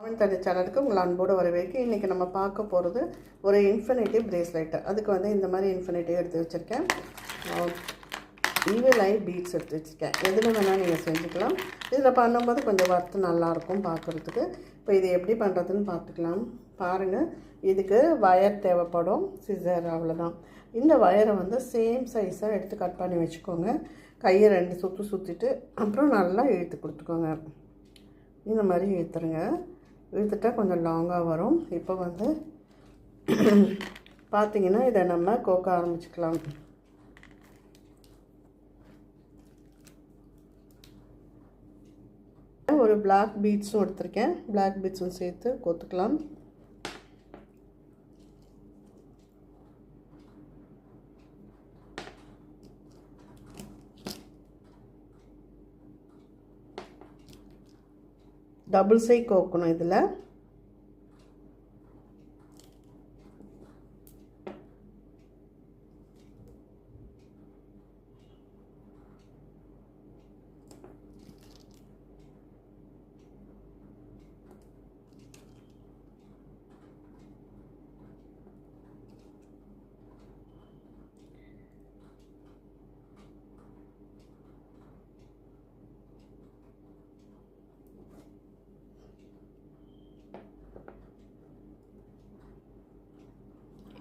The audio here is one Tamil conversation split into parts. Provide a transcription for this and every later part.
அவன் தனி சேனலுக்கு உங்களை அன்போடு வரவேற்க இன்றைக்கி நம்ம பார்க்க போகிறது ஒரு இன்ஃபினிட்டிவ் பிரேஸ்லெட் அதுக்கு வந்து இந்த மாதிரி இன்ஃபினிட்டிவ் எடுத்து வச்சுருக்கேன். ஈவில் ஐ பீட்ஸ் எடுத்து வச்சுருக்கேன். எதில் வேணால் நீங்கள் செஞ்சுக்கலாம். இதில் பண்ணும்போது கொஞ்சம் வறுத்து நல்லாயிருக்கும் பார்க்குறதுக்கு. இப்போ இது எப்படி பண்ணுறதுன்னு பார்த்துக்கலாம். பாருங்கள் இதுக்கு வயர் தேவைப்படும். சிசர் அவ்வளோதான் இந்த வயரை வந்து சேம் சைஸாக எடுத்து கட் பண்ணி வச்சுக்கோங்க. கையை ரெண்டு சுற்று சுற்றிட்டு அப்புறம் நல்லா இழுத்து கொடுத்துக்கோங்க. இந்த மாதிரி இழுத்துருங்க. இழுத்துட்டா கொஞ்சம் லாங்காக வரும். இப்போ வந்து பார்த்தீங்கன்னா இதை நம்ம கோக்க ஆரம்பிச்சுக்கலாம். ஒரு பிளாக் பீட்ஸும் எடுத்திருக்கேன். பிளாக் பீட்ஸும் சேர்த்து கொத்துக்கலாம். டபுள் சை கோக்கணும் இதில்.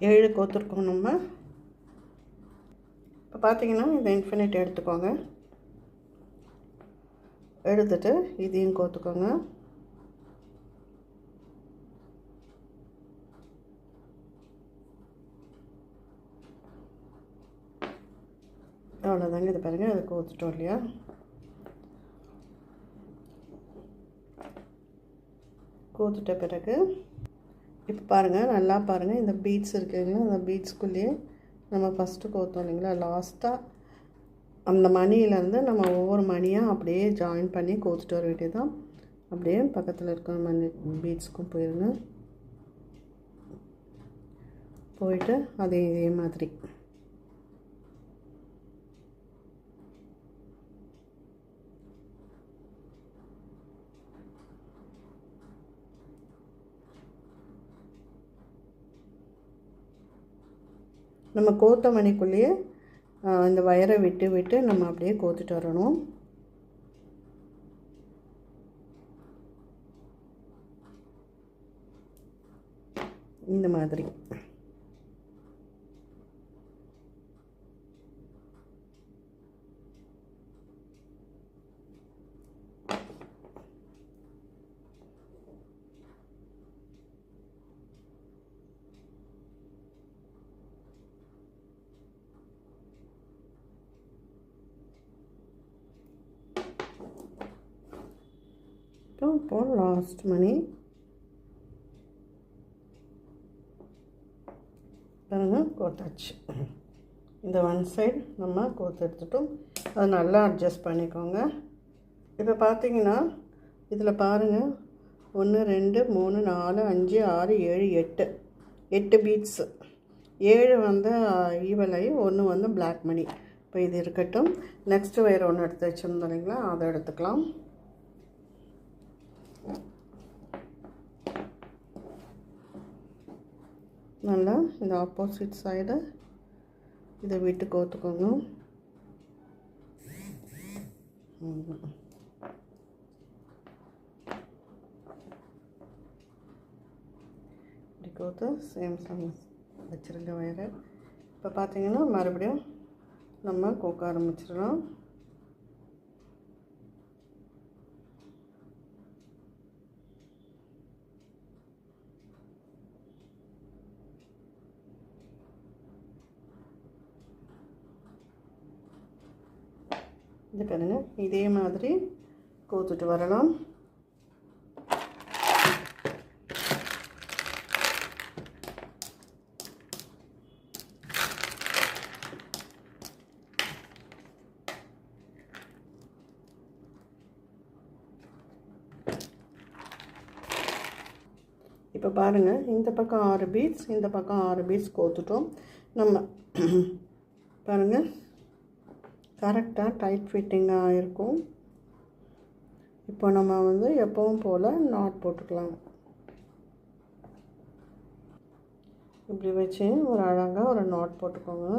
ஏழு கோத்துருக்கோம் நம்ம. இப்போ பார்த்தீங்கன்னா இதை இன்ஃபினிட் எடுத்துக்கோங்க. எடுத்துட்டு இதையும் கோத்துக்கோங்க. அவ்வளோதாங்க இது பாருங்கள் அதை கோத்துட்டோம் இல்லையா? கோத்துட்ட பிறகு இப்போ பாருங்கள் நல்லா பாருங்கள் இந்த பீட்ஸ் இருக்குங்களா? அந்த பீட்ஸ்குள்ளேயே நம்ம ஃபஸ்ட்டு கோத்தோம் இல்லைங்களா? லாஸ்ட்டாக அந்த மணியிலேருந்து நம்ம ஒவ்வொரு மணியாக அப்படியே ஜாயின் பண்ணி கோத்துட்டு வர வேண்டியது தான் அப்படியே பக்கத்தில் இருக்கிற மணி பீட்ஸ்க்கும் போயிருங்க. போயிட்டு அதே இதே மாதிரி. நம்ம கோத்த மணிக்குள்ளேயே இந்த வயரை விட்டு விட்டு நம்ம அப்படியே கோத்துட்டு வரணும். இந்த மாதிரி. மட்டும் இப்போ லாஸ்ட் மணி பாருங்கள் கோத்தாச்சு. இந்த ஒன் சைடு நம்ம கோத்து எடுத்துட்டோம். அதை நல்லா அட்ஜஸ்ட் பண்ணிக்கோங்க. இப்போ பார்த்தீங்கன்னா இதில் பாருங்கள் ஒன்று ரெண்டு மூணு நாலு அஞ்சு ஆறு ஏழு எட்டு. எட்டு பீட்ஸு ஏழு வந்து ஈவலை ஒன்று வந்து பிளாக் மணி இப்போ இது இருக்கட்டும். நெக்ஸ்ட்டு வேறு ஒன்று எடுத்து வச்சுருந்தோம் இல்லைங்களா? அதை எடுத்துக்கலாம். நல்லா இந்த ஆப்போசிட் சைடை இதை விட்டு கோத்துக்கோங்க இப்படி கோத்து சேம் சம் வச்சுருங்க வயரை இப்போ பார்த்தீங்கன்னா மறுபடியும் நம்ம கோக்க ஆரம்பிச்சிடலாம். இது பாருங்க இதே மாதிரி கோத்துட்டு வரலாம் இப்போ பாருங்கள் இந்த பக்கம் ஆறு பீட்ஸ் இந்த பக்கம் ஆறு பீட்ஸ் கோத்துட்டோம். நம்ம பாருங்கள் கரெக்டாக டைட் ஃபிட்டிங்காக இருக்கும். இப்போ நம்ம வந்து எப்பவும் போல் நாட் போட்டுக்கலாம். இப்படி வச்சு ஒரு அழகாக ஒரு நாட் போட்டுக்கோங்க.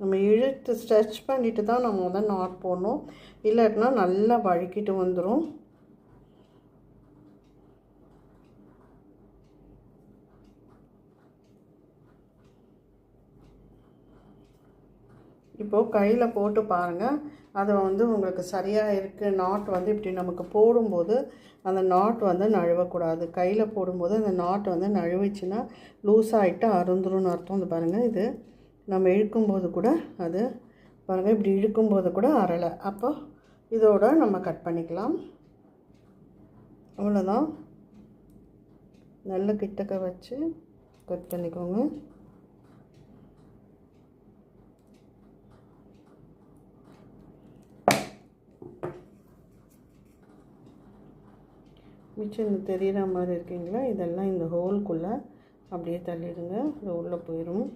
நம்ம இழுத்து ஸ்ட்ரெச் பண்ணிவிட்டு தான் நம்ம வந்து நாட் போடணும். இல்லாட்டினா நல்லா வழுக்கிட்டு வந்துடும் இப்போது கையில் போட்டு பாருங்கள் அது வந்து உங்களுக்கு சரியாக இருக்குது நாட் வந்து இப்படி நமக்கு போடும்போது அந்த நாட் வந்து நழுவக்கூடாது. கையில் போடும்போது அந்த நாட் வந்து நழுவிச்சுன்னா லூஸ் ஆகிட்டு அர்த்தம். வந்து பாருங்கள் இது நம்ம இழுக்கும்போது கூட அது பாருங்கள் இப்படி இழுக்கும்போது கூட அறலை. அப்போ இதோட நம்ம கட் பண்ணிக்கலாம். அவ்வளோதான் நல்ல கிட்டக்க வச்சு கட் பண்ணிக்கோங்க. மிச்சம் இந்த தெரிகிற மாதிரி இருக்கீங்களா? இதெல்லாம் இந்த ஹோல்குள்ளே அப்படியே தள்ளிடுங்க. இது உள்ளே போயிடும்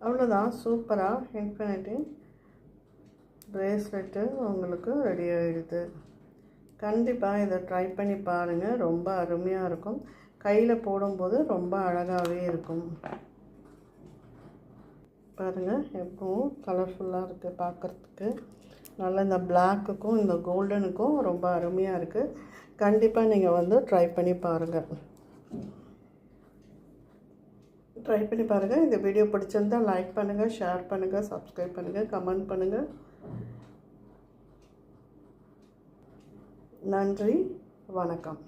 அவ்வளோதான் சூப்பராக இன்ஃபினிட்டி ப்ரேஸ்லெட்டு உங்களுக்கு ரெடி ஆகிடுது கண்டிப்பாக இதை ட்ரை பண்ணி பாருங்கள் ரொம்ப அருமையாக இருக்கும். கையில் போடும்போது ரொம்ப அழகாகவே இருக்கும். பாருங்கள் எப்பவும் கலர்ஃபுல்லாக இருக்குது பார்க்குறதுக்கு நல்லா இந்த பிளாக்குக்கும் இந்த கோல்டனுக்கும் ரொம்ப அருமையாக இருக்குது கண்டிப்பாக நீங்கள் வந்து ட்ரை பண்ணி பாருங்கள் ட்ரை பண்ணி பாருங்கள் இந்த வீடியோ பிடிச்சிருந்தால் லைக் பண்ணுங்கள் ஷேர் பண்ணுங்கள் சப்ஸ்கிரைப் பண்ணுங்கள் கமெண்ட் பண்ணுங்கள் நன்றி வணக்கம்.